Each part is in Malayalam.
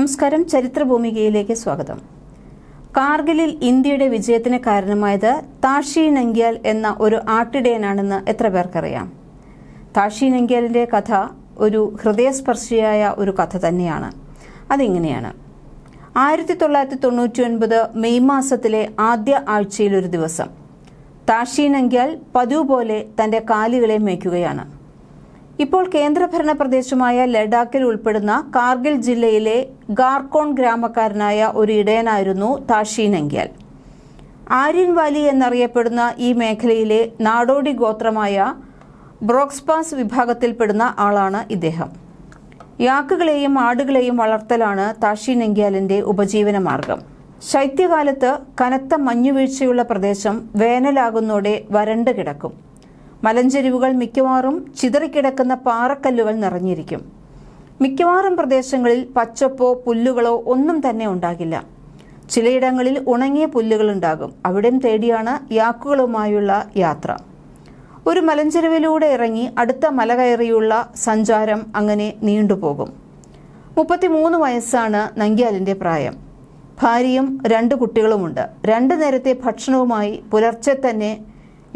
നമസ്കാരം. ചരിത്രഭൂമികയിലേക്ക് സ്വാഗതം. കാർഗിലിൽ ഇന്ത്യയുടെ വിജയത്തിന് കാരണമായത് താഷി നങ്കിയാൽ എന്ന ഒരു ആട്ടിടയനാണെന്ന് എത്ര പേർക്കറിയാം? താഷി നങ്കിയാലിന്റെ കഥ ഒരു ഹൃദയസ്പർശിയായ ഒരു കഥ തന്നെയാണ്. അതിങ്ങനെയാണ്? ആയിരത്തി തൊള്ളായിരത്തി തൊണ്ണൂറ്റി ഒൻപത് മെയ് മാസത്തിലെ ആദ്യ ആഴ്ചയിലൊരു ദിവസം. താഷി നങ്കിയാൽ പതിവ് പോലെ തന്റെ കാലുകളെ മേയ്ക്കുകയാണ്. ഇപ്പോൾ കേന്ദ്രഭരണ പ്രദേശമായ ലഡാക്കിൽ ഉൾപ്പെടുന്ന കാർഗിൽ ജില്ലയിലെ ഗാർക്കോൺ ഗ്രാമക്കാരനായ ഒരു ഇടയനായിരുന്നു താഷി നങ്ക്യാൽ ആര്യൻ വാലി എന്നറിയപ്പെടുന്ന ഈ മേഖലയിലെ നാടോടി ഗോത്രമായ ബ്രോക്സ്പാസ് വിഭാഗത്തിൽപ്പെടുന്ന ആളാണ് ഇദ്ദേഹം. യാക്കുകളെയും ആടുകളെയും വളർത്തലാണ് താഷി നങ്ക്യാലിന്റെ ഉപജീവന മാർഗം ശൈത്യകാലത്ത് കനത്ത മഞ്ഞുവീഴ്ചയുള്ള പ്രദേശം വേനലാകുന്നോടെ വരണ്ടു കിടക്കും. മലഞ്ചെരിവുകൾ മിക്കവാറും ചിതറിക്കിടക്കുന്ന പാറക്കല്ലുകൾ നിറഞ്ഞിരിക്കും. മിക്കവാറും പ്രദേശങ്ങളിൽ പച്ചപ്പോ പുല്ലുകളോ ഒന്നും തന്നെ ഉണ്ടാകില്ല. ചിലയിടങ്ങളിൽ ഉണങ്ങിയ പുല്ലുകൾ ഉണ്ടാകും. അവിടം തേടിയാണ് യാക്കുകളുമായുള്ള യാത്ര. ഒരു മലഞ്ചെരുവിലൂടെ ഇറങ്ങി അടുത്ത മല കയറിയുള്ള സഞ്ചാരം അങ്ങനെ നീണ്ടുപോകും മുപ്പത്തിമൂന്ന് വയസ്സാണ് നങ്കിയാലിന്റെ പ്രായം. ഭാര്യയും രണ്ട് കുട്ടികളുമുണ്ട്. രണ്ട് നേരത്തെ ഭക്ഷണവുമായി പുലർച്ചെ തന്നെ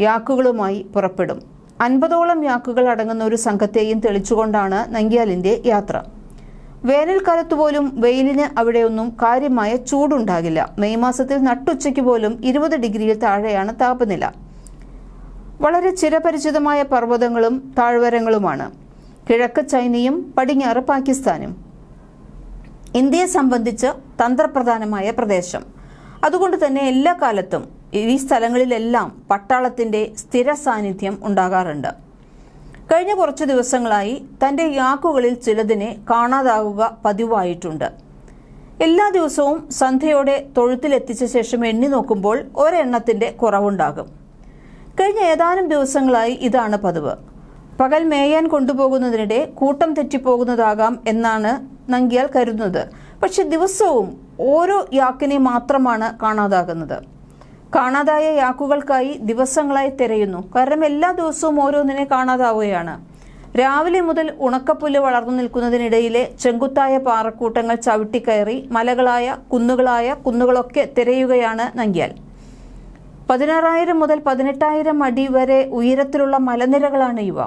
യാക്കുകളുമായി പുറപ്പെടും. അൻപതോളം യാക്കുകൾ അടങ്ങുന്ന ഒരു സംഘത്തെയും തെളിച്ചുകൊണ്ടാണ് നങ്ക്യാലിന്റെ യാത്ര. വേനൽക്കാലത്ത് പോലും വെയിലിന് അവിടെയൊന്നും കാര്യമായ ചൂടുണ്ടാകില്ല. മെയ് മാസത്തിൽ നട്ടുച്ചയ്ക്ക് പോലും ഇരുപത് ഡിഗ്രിയിൽ താഴെയാണ് താപനില. വളരെ ചിരപരിചിതമായ പർവതങ്ങളും താഴ്വരങ്ങളുമാണ്. കിഴക്ക് ചൈനയും പടിഞ്ഞാറ് പാകിസ്ഥാനും. ഇന്ത്യയെ സംബന്ധിച്ച് തന്ത്രപ്രധാനമായ പ്രദേശം. അതുകൊണ്ട് തന്നെ എല്ലാ കാലത്തും ഈ സ്ഥലങ്ങളിലെല്ലാം പട്ടാളത്തിന്റെ സ്ഥിര സാന്നിധ്യം ഉണ്ടാകാറുണ്ട്. കഴിഞ്ഞ കുറച്ച് ദിവസങ്ങളായി തന്റെ യാക്കുകളിൽ ചിലതിനെ കാണാതാകുക പതിവായിട്ടുണ്ട്. എല്ലാ ദിവസവും സന്ധ്യയോടെ തൊഴുത്തിലെത്തിച്ച ശേഷം എണ്ണി നോക്കുമ്പോൾ ഒരെണ്ണത്തിന്റെ കുറവുണ്ടാകും. കഴിഞ്ഞ ഏതാനും ദിവസങ്ങളായി ഇതാണ് പതിവ്. പകൽ മേയാൻ കൊണ്ടുപോകുന്നതിനിടെ കൂട്ടം തെറ്റിപ്പോകുന്നതാകാം എന്നാണ് നങ്കിയാൽ കരുതുന്നത്. പക്ഷെ ദിവസവും ഓരോ യാക്കിനെ മാത്രമാണ് കാണാതാകുന്നത്. കാണാതായ യാക്കുകൾക്കായി ദിവസങ്ങളായി തിരയുന്നു. കാരണം എല്ലാ ദിവസവും ഓരോന്നിനെ കാണാതാവുകയാണ്. രാവിലെ മുതൽ ഉണക്കപ്പുല്ല് വളർന്നു നിൽക്കുന്നതിനിടയിലെ ചെങ്കുത്തായ പാറക്കൂട്ടങ്ങൾ ചവിട്ടിക്കയറി മലകളായ കുന്നുകളായ കുന്നുകളൊക്കെ തിരയുകയാണ് നങ്ക്യാൽ. പതിനാറായിരം മുതൽ പതിനെട്ടായിരം അടി വരെ ഉയരത്തിലുള്ള മലനിരകളാണ് ഇവ.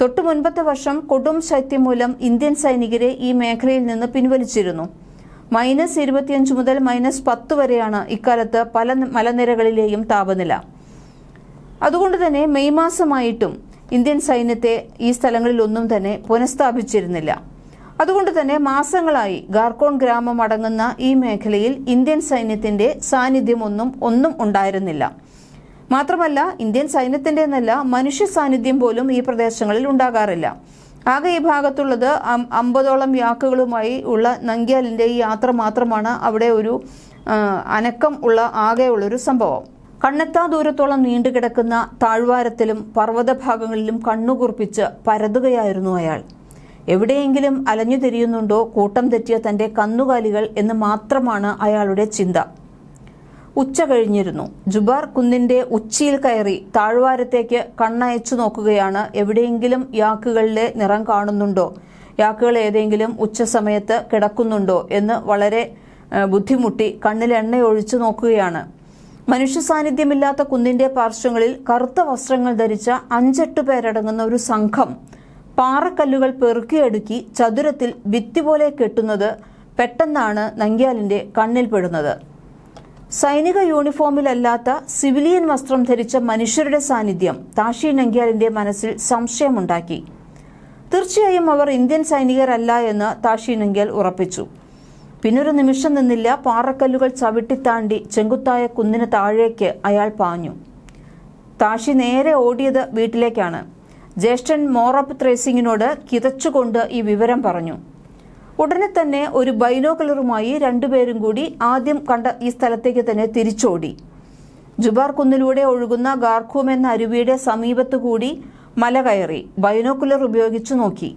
തൊട്ടു മുൻപത്തെ വർഷം കൊടും ശൈത്യം മൂലം ഇന്ത്യൻ സൈനികരെ ഈ മേഖലയിൽ നിന്ന് പിൻവലിച്ചിരുന്നു. മൈനസ് ഇരുപത്തിയഞ്ച് മുതൽ മൈനസ് പത്ത് വരെയാണ് ഇക്കാലത്ത് പല മലനിരകളിലെയും താപനില. അതുകൊണ്ട് തന്നെ മെയ് മാസമായിട്ടും ഇന്ത്യൻ സൈന്യത്തെ ഈ സ്ഥലങ്ങളിലൊന്നും തന്നെ പുനഃസ്ഥാപിച്ചിരുന്നില്ല. അതുകൊണ്ട് തന്നെ മാസങ്ങളായി ഗാർക്കോൺ ഗ്രാമം അടങ്ങുന്ന ഈ മേഖലയിൽ ഇന്ത്യൻ സൈന്യത്തിന്റെ സാന്നിധ്യമൊന്നും ഒന്നും ഉണ്ടായിരുന്നില്ല. മാത്രമല്ല ഇന്ത്യൻ സൈന്യത്തിന്റെ എന്നല്ല മനുഷ്യ സാന്നിധ്യം പോലും ഈ പ്രദേശങ്ങളിൽ ഉണ്ടാകാറില്ല. ആകെ ഈ ഭാഗത്തുള്ളത് അമ്പതോളം യാക്കുകളുമായി ഉള്ള നങ്ക്യാലിന്റെ ഈ യാത്ര മാത്രമാണ് അവിടെ ഒരു അനക്കം ഉള്ള ആകെയുള്ളൊരു സംഭവം. കണ്ണെത്താ ദൂരത്തോളം നീണ്ടുകിടക്കുന്ന താഴ്വാരത്തിലും പർവത ഭാഗങ്ങളിലും കണ്ണുകുറിപ്പിച്ച് പരതുകയായിരുന്നു അയാൾ. എവിടെയെങ്കിലും അലഞ്ഞു തിരിയുന്നുണ്ടോ കൂട്ടം തെറ്റിയ തന്റെ കന്നുകാലികൾ എന്ന് മാത്രമാണ് അയാളുടെ ചിന്ത. ഉച്ച കഴിഞ്ഞിരുന്നു. ജുബാർ കുന്നിന്റെ ഉച്ചിയിൽ കയറി താഴ്വാരത്തേക്ക് കണ്ണയച്ചു നോക്കുകയാണ്. എവിടെയെങ്കിലും യാക്കുകളിലെ നിറം കാണുന്നുണ്ടോ? യാക്കുകൾ ഏതെങ്കിലും ഉച്ച സമയത്ത് കിടക്കുന്നുണ്ടോ എന്ന് വളരെ ബുദ്ധിമുട്ടി കണ്ണിൽ എണ്ണയൊഴിച്ചു നോക്കുകയാണ്. മനുഷ്യ സാന്നിധ്യമില്ലാത്ത കുന്നിന്റെ പാർശ്വങ്ങളിൽ കറുത്ത വസ്ത്രങ്ങൾ ധരിച്ച അഞ്ചെട്ട് പേരടങ്ങുന്ന ഒരു സംഘം പാറക്കല്ലുകൾ പെറുക്കിയെടുക്കി ചതുരത്തിൽ ഭിത്തി പോലെ കെട്ടുന്നത് പെട്ടെന്നാണ് നങ്ക്യാലിന്റെ കണ്ണിൽപ്പെടുന്നത് സൈനിക യൂണിഫോമിലല്ലാത്ത സിവിലിയൻ വസ്ത്രം ധരിച്ച മനുഷ്യരുടെ സാന്നിധ്യം താഷി നങ്ക്യാലിന്റെ മനസ്സിൽ സംശയമുണ്ടാക്കി. തീർച്ചയായും അവർ ഇന്ത്യൻ സൈനികരല്ല എന്ന് താഷി നങ്ക്യാൽ ഉറപ്പിച്ചു. പിന്നൊരു നിമിഷം നിന്നില്ല പാറക്കല്ലുകൾ ചവിട്ടിത്താണ്ടി ചെങ്കുത്തായ കുന്നിന് താഴേക്ക് അയാൾ പാഞ്ഞു. താഷി നേരെ ഓടിയത് വീട്ടിലേക്കാണ്. ജ്യേഷ്ഠൻ മോറപ്പ് ത്രേസിംഗിനോട് കിതച്ചുകൊണ്ട് ഈ വിവരം പറഞ്ഞു. ഉടനെ തന്നെ ഒരു ബൈനോക്കുലറുമായി രണ്ടുപേരും കൂടി ആദ്യം കണ്ട ഈ സ്ഥലത്തേക്ക് തന്നെ തിരിച്ചോടി. ജുബാർ കുന്നിലൂടെ ഒഴുകുന്ന ഗാർഖൂം എന്ന അരുവിയുടെ സമീപത്തുകൂടി മല കയറി ബൈനോക്കുലർ ഉപയോഗിച്ചു നോക്കി.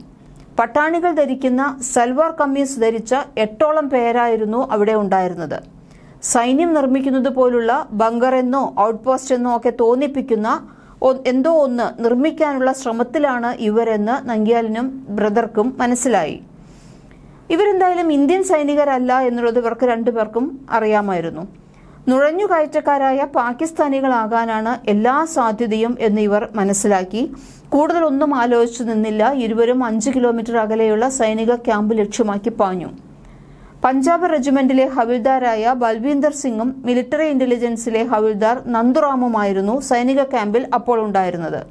പട്ടാണികൾ ധരിക്കുന്ന സൽവാർ കമ്മീസ് ധരിച്ച എട്ടോളം പേരായിരുന്നു അവിടെ ഉണ്ടായിരുന്നത്. സൈന്യം നിർമ്മിക്കുന്നത് പോലുള്ള ബങ്കർ എന്നോ ഔട്ട് പോസ്റ്റ് എന്നോ ഒക്കെ തോന്നിപ്പിക്കുന്ന എന്തോ ഒന്ന് നിർമ്മിക്കാനുള്ള ശ്രമത്തിലാണ് ഇവരെന്ന് നങ്ക്യാലിനും ബ്രദർക്കും മനസ്സിലായി. ഇവരെന്തായാലും ഇന്ത്യൻ സൈനികരല്ല എന്നുള്ളത് ഇവർക്ക് രണ്ടുപേർക്കും അറിയാമായിരുന്നു. നുഴഞ്ഞുകയറ്റക്കാരായ പാകിസ്ഥാനികളാകാനാണ് എല്ലാ സാധ്യതയും എന്ന് ഇവർ മനസ്സിലാക്കി. കൂടുതലൊന്നും ആലോചിച്ചു നിന്നില്ല. ഇരുവരും അഞ്ച് കിലോമീറ്റർ അകലെയുള്ള സൈനിക ക്യാമ്പ് ലക്ഷ്യമാക്കി പാഞ്ഞു. പഞ്ചാബ് റെജിമെന്റിലെ ഹവിൽദാരായ ബൽവീന്ദർ സിംഗും മിലിറ്ററി ഇന്റലിജൻസിലെ ഹവിൽദാർ നന്ദുറാമുമായിരുന്നു സൈനിക ക്യാമ്പിൽ അപ്പോൾ ഉണ്ടായിരുന്നത്.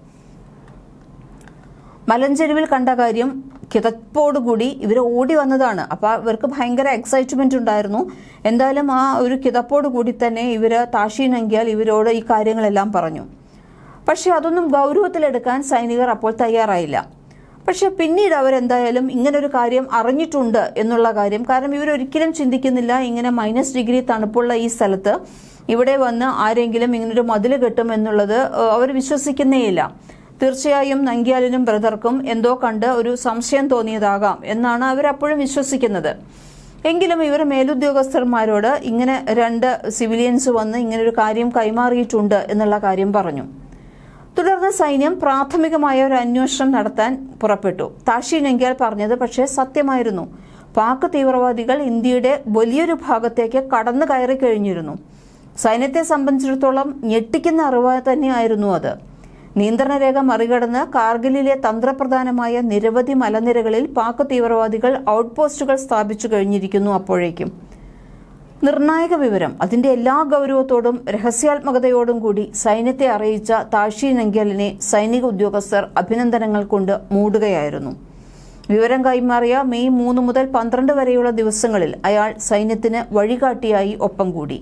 മലഞ്ചെരുവിൽ കണ്ട കാര്യം കിതപ്പോടുകൂടി ഇവർ ഓടി വന്നതാണ്. അപ്പോൾ ഇവർക്ക് ഭയങ്കര എക്സൈറ്റ്മെന്റ് ഉണ്ടായിരുന്നു. എന്തായാലും ആ ഒരു കൂടി തന്നെ ഇവർ താഷി നങ്കിയാൽ ഇവരോട് ഈ കാര്യങ്ങളെല്ലാം പറഞ്ഞു. പക്ഷേ അതൊന്നും ഗൗരവത്തിലെടുക്കാൻ സൈനികർ അപ്പോൾ തയ്യാറായില്ല. പക്ഷേ പിന്നീട് അവരെന്തായാലും ഇങ്ങനൊരു കാര്യം അറിഞ്ഞിട്ടുണ്ട് എന്നുള്ള കാര്യം കാരണം ഇവരൊരിക്കലും ചിന്തിക്കുന്നില്ല. ഇങ്ങനെ മൈനസ് ഡിഗ്രി തണുപ്പുള്ള ഈ സ്ഥലത്ത് ഇവിടെ വന്ന് ആരെങ്കിലും ഇങ്ങനൊരു മതിൽ കെട്ടും എന്നുള്ളത് അവർ വിശ്വസിക്കുന്നേയില്ല. തീർച്ചയായും നങ്കിയാലിനും ബ്രദർക്കും എന്തോ കണ്ട് ഒരു സംശയം തോന്നിയതാകാം എന്നാണ് അവരപ്പോഴും വിശ്വസിക്കുന്നത്. എങ്കിലും ഇവർ മേലുദ്യോഗസ്ഥന്മാരോട് ഇങ്ങനെ രണ്ട് സിവിലിയൻസ് വന്ന് ഇങ്ങനെ ഒരു കാര്യം കൈമാറിയിട്ടുണ്ട് എന്നുള്ള കാര്യം പറഞ്ഞു. തുടർന്ന് സൈന്യം പ്രാഥമികമായ ഒരു അന്വേഷണം നടത്താൻ പുറപ്പെട്ടു. താഷി നങ്കിയാൽ പറഞ്ഞത് പക്ഷേ സത്യമായിരുന്നു. പാക് തീവ്രവാദികൾ ഇന്ത്യയുടെ വലിയൊരു ഭാഗത്തേക്ക് കടന്നു കയറി കഴിഞ്ഞിരുന്നു. സൈന്യത്തെ സംബന്ധിച്ചിടത്തോളം ഞെട്ടിക്കുന്ന അറിവ് തന്നെയായിരുന്നു അത്. നിയന്ത്രണ രേഖ മറികടന്ന് കാർഗിലിലെ തന്ത്രപ്രധാനമായ നിരവധി മലനിരകളിൽ പാക് തീവ്രവാദികൾ ഔട്ട് പോസ്റ്റുകൾ സ്ഥാപിച്ചു കഴിഞ്ഞിരിക്കുന്നു അപ്പോഴേക്കും. നിർണായക വിവരം അതിന്റെ എല്ലാ ഗൗരവത്തോടും രഹസ്യാത്മകതയോടും കൂടി സൈന്യത്തെ അറിയിച്ച താഷി നങ്കലിനെ സൈനിക ഉദ്യോഗസ്ഥർ അഭിനന്ദനങ്ങൾ കൊണ്ട് മൂടുകയായിരുന്നു. വിവരം കൈമാറിയ മെയ് മൂന്ന് മുതൽ പന്ത്രണ്ട് വരെയുള്ള ദിവസങ്ങളിൽ അയാൾ സൈന്യത്തിന് വഴികാട്ടിയായി ഒപ്പം കൂടി.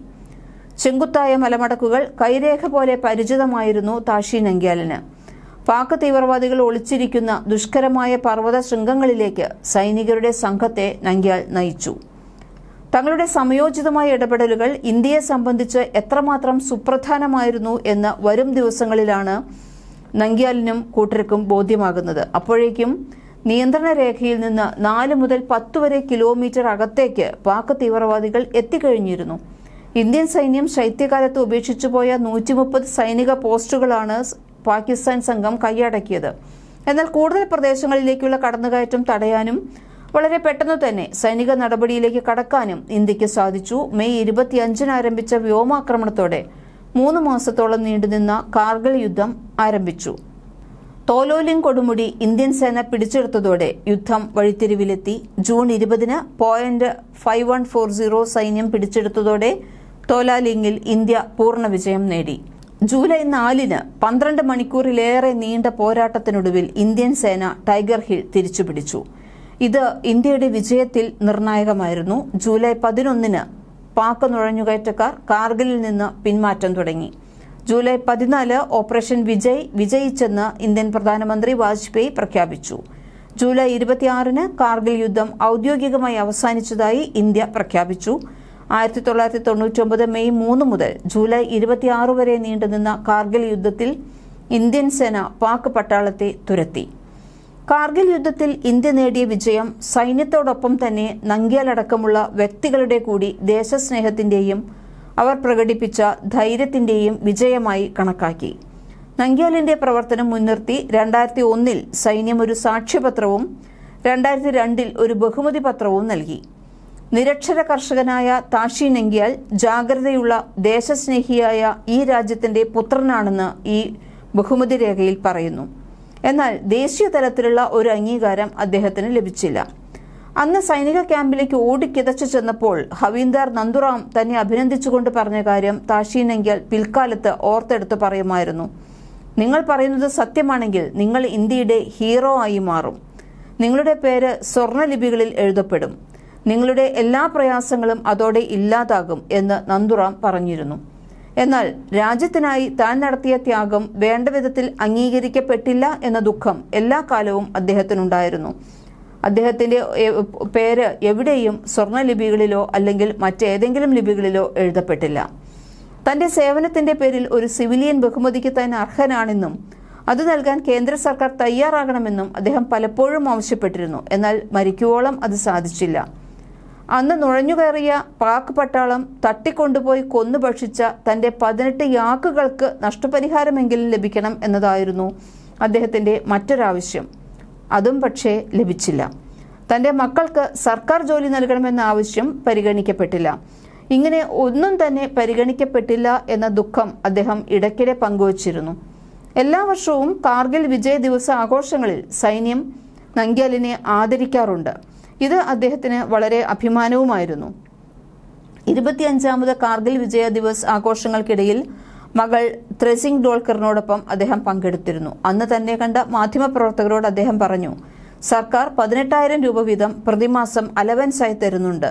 ചെങ്കുത്തായ മലമടക്കുകൾ കൈരേഖ പോലെ പരിചിതമായിരുന്നു താഷി നങ്ക്യാലിന് പാക് തീവ്രവാദികൾ ഒളിച്ചിരിക്കുന്ന ദുഷ്കരമായ പർവത ശൃംഗങ്ങളിലേക്ക് സൈനികരുടെ സംഘത്തെ നങ്ക്യാൽ നയിച്ചു. തങ്ങളുടെ സമയോചിതമായ ഇടപെടലുകൾ ഇന്ത്യയെ സംബന്ധിച്ച് എത്രമാത്രം സുപ്രധാനമായിരുന്നു എന്ന് വരും ദിവസങ്ങളിലാണ് നങ്ക്യാലിനും കൂട്ടർക്കും ബോധ്യമാകുന്നത്. അപ്പോഴേക്കും നിയന്ത്രണ രേഖയിൽ നിന്ന് നാല് മുതൽ പത്ത് വരെ കിലോമീറ്റർ അകത്തേക്ക് പാക് തീവ്രവാദികൾ എത്തിക്കഴിഞ്ഞിരുന്നു. ഇന്ത്യൻ സൈന്യം ശൈത്യകാലത്ത് ഉപേക്ഷിച്ചു പോയ നൂറ്റി മുപ്പത് സൈനിക പോസ്റ്റുകളാണ് പാകിസ്ഥാൻ സംഘം കൈയടക്കിയത്. എന്നാൽ കൂടുതൽ പ്രദേശങ്ങളിലേക്കുള്ള കടന്നുകയറ്റം തടയാനും വളരെ പെട്ടെന്ന് തന്നെ സൈനിക നടപടിയിലേക്ക് കടക്കാനും ഇന്ത്യയ്ക്ക് സാധിച്ചു. മെയ് ഇരുപത്തിയഞ്ചിന് ആരംഭിച്ച വ്യോമാക്രമണത്തോടെ മൂന്ന് മാസത്തോളം നീണ്ടുനിന്ന കാർഗിൽ യുദ്ധം ആരംഭിച്ചു. തോലോലിംഗ് കൊടുമുടി ഇന്ത്യൻ സേന പിടിച്ചെടുത്തതോടെ യുദ്ധം വഴിത്തിരിവിലെത്തി. ജൂൺ ഇരുപതിന് point five one four zero സൈന്യം പിടിച്ചെടുത്തതോടെ തോലാലിംഗിൽ ഇന്ത്യ പൂർണ വിജയം നേടി. ജൂലൈ നാലിന് പന്ത്രണ്ട് മണിക്കൂറിലേറെ നീണ്ട പോരാട്ടത്തിനൊടുവിൽ ഇന്ത്യൻ സേന ടൈഗർ ഹിൽ തിരിച്ചുപിടിച്ചു. ഇത് ഇന്ത്യയുടെ വിജയത്തിൽ നിർണായകമായിരുന്നു. ജൂലൈ പതിനൊന്നിന് പാക് നുഴഞ്ഞുകയറ്റക്കാർ കാർഗിലിൽ നിന്ന് പിന്മാറ്റം തുടങ്ങി. ജൂലൈ പതിനാല് ഓപ്പറേഷൻ വിജയ് വിജയിച്ചെന്ന് ഇന്ത്യൻ പ്രധാനമന്ത്രി വാജ്പേയി പ്രഖ്യാപിച്ചു. ജൂലൈ ഇരുപത്തിയാറിന് കാർഗിൽ യുദ്ധം ഔദ്യോഗികമായി അവസാനിച്ചതായി ഇന്ത്യ പ്രഖ്യാപിച്ചു. ആയിരത്തി തൊള്ളായിരത്തി തൊണ്ണൂറ്റൊമ്പത് മെയ് മൂന്ന് മുതൽ ജൂലൈ ഇരുപത്തിയാറ് വരെ നീണ്ടുനിന്ന കാർഗിൽ യുദ്ധത്തിൽ ഇന്ത്യൻ സേന പാക് പട്ടാളത്തെ തുരത്തി. കാർഗിൽ യുദ്ധത്തിൽ ഇന്ത്യ നേടിയ വിജയം സൈന്യത്തോടൊപ്പം തന്നെ നങ്ക്യാലടക്കമുള്ള വ്യക്തികളുടെ കൂടി ദേശസ്നേഹത്തിന്റെയും അവർ പ്രകടിപ്പിച്ച ധൈര്യത്തിന്റെയും വിജയമായി കണക്കാക്കി. നങ്ക്യാലിന്റെ പ്രവർത്തനം മുൻനിർത്തി രണ്ടായിരത്തി ഒന്നിൽ സൈന്യം ഒരു സാക്ഷ്യപത്രവും രണ്ടായിരത്തി രണ്ടിൽ ഒരു ബഹുമതി പത്രവും നൽകി. നിരക്ഷര കർഷകനായ താഷി നെങ്കിയാൽ ജാഗ്രതയുള്ള ദേശസ്നേഹിയായ ഈ രാജ്യത്തിന്റെ പുത്രനാണെന്ന് ഈ ബഹുമതി രേഖയിൽ പറയുന്നു. എന്നാൽ ദേശീയ തലത്തിലുള്ള ഒരു അംഗീകാരം അദ്ദേഹത്തിന് ലഭിച്ചില്ല. അന്ന് സൈനിക ക്യാമ്പിലേക്ക് ഓടിക്കിതച്ചു ചെന്നപ്പോൾ ഹവീന്ദാർ നന്ദുറാം തന്നെ അഭിനന്ദിച്ചുകൊണ്ട് പറഞ്ഞ കാര്യം താഷി നെങ്കിയാൽ പിൽക്കാലത്ത് ഓർത്തെടുത്ത് പറയുമായിരുന്നു. നിങ്ങൾ പറയുന്നത് സത്യമാണെങ്കിൽ നിങ്ങൾ ഇന്ത്യയുടെ ഹീറോ ആയി മാറും. നിങ്ങളുടെ പേര് സ്വർണലിപികളിൽ എഴുതപ്പെടും. നിങ്ങളുടെ എല്ലാ പ്രയാസങ്ങളും അതോടെ ഇല്ലാതാകും എന്ന് നന്ദുറാം പറഞ്ഞിരുന്നു. എന്നാൽ രാജ്യത്തിനായി താൻ നടത്തിയ ത്യാഗം വേണ്ട വിധത്തിൽ അംഗീകരിക്കപ്പെട്ടില്ല എന്ന ദുഃഖം എല്ലാ കാലവും അദ്ദേഹത്തിനുണ്ടായിരുന്നു. അദ്ദേഹത്തിന്റെ പേര് എവിടെയും സ്വർണലിപികളിലോ അല്ലെങ്കിൽ മറ്റേതെങ്കിലും ലിപികളിലോ എഴുതപ്പെട്ടില്ല. തന്റെ സേവനത്തിന്റെ പേരിൽ ഒരു സിവിലിയൻ ബഹുമതിക്ക് താൻ അർഹനാണെന്നും അത് നൽകാൻ കേന്ദ്ര സർക്കാർ തയ്യാറാകണമെന്നും അദ്ദേഹം പലപ്പോഴും ആവശ്യപ്പെട്ടിരുന്നു. എന്നാൽ മരിക്കുവോളം അത് സാധിച്ചില്ല. അന്ന് നുഴഞ്ഞുകയറിയ പാക് പട്ടാളം തട്ടിക്കൊണ്ടുപോയി കൊന്നു ഭക്ഷിച്ച തന്റെ പതിനെട്ട് യാക്കുകൾക്ക് നഷ്ടപരിഹാരമെങ്കിലും ലഭിക്കണം എന്നതായിരുന്നു അദ്ദേഹത്തിന്റെ മറ്റൊരാവശ്യം. അതും പക്ഷേ ലഭിച്ചില്ല. തന്റെ മക്കൾക്ക് സർക്കാർ ജോലി നൽകണമെന്ന ആവശ്യം പരിഗണിക്കപ്പെട്ടില്ല. ഇങ്ങനെ ഒന്നും തന്നെ പരിഗണിക്കപ്പെട്ടില്ല എന്ന ദുഃഖം അദ്ദേഹം ഇടയ്ക്കിടെ പങ്കുവച്ചിരുന്നു. എല്ലാ വർഷവും കാർഗിൽ വിജയ ദിവസ ആഘോഷങ്ങളിൽ സൈന്യം നങ്ക്യാലിനെ ആദരിക്കാറുണ്ട്. ഇത് അദ്ദേഹത്തിന് വളരെ അഭിമാനവുമായിരുന്നു. ഇരുപത്തിയഞ്ചാമത് കാർഗിൽ വിജയ ദിവസ് ആഘോഷങ്ങൾക്കിടയിൽ മകൾ ത്രസിംഗ് ഡോൾക്കറിനോടൊപ്പം അദ്ദേഹം പങ്കെടുത്തിരുന്നു. അന്ന് തന്നെ കണ്ട മാധ്യമപ്രവർത്തകരോട് അദ്ദേഹം പറഞ്ഞു സർക്കാർ പതിനെട്ടായിരം രൂപ വീതം പ്രതിമാസം അലവൻസായി തരുന്നുണ്ട്.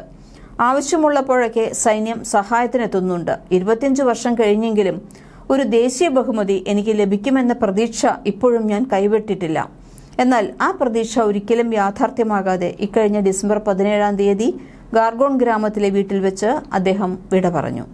ആവശ്യമുള്ളപ്പോഴൊക്കെ സൈന്യം സഹായത്തിനെത്തുന്നുണ്ട്. ഇരുപത്തിയഞ്ച് വർഷം കഴിഞ്ഞെങ്കിലും ഒരു ദേശീയ ബഹുമതി എനിക്ക് ലഭിക്കുമെന്ന പ്രതീക്ഷ ഇപ്പോഴും ഞാൻ കൈവിട്ടിട്ടില്ല. എന്നാൽ ആ പ്രതീക്ഷ ഒരിക്കലും യാഥാർത്ഥ്യമാകാതെ ഇക്കഴിഞ്ഞ ഡിസംബർ പതിനേഴാം തീയതി ഗാർഗോൺ ഗ്രാമത്തിലെ വീട്ടിൽ വെച്ച് അദ്ദേഹം വിട പറഞ്ഞു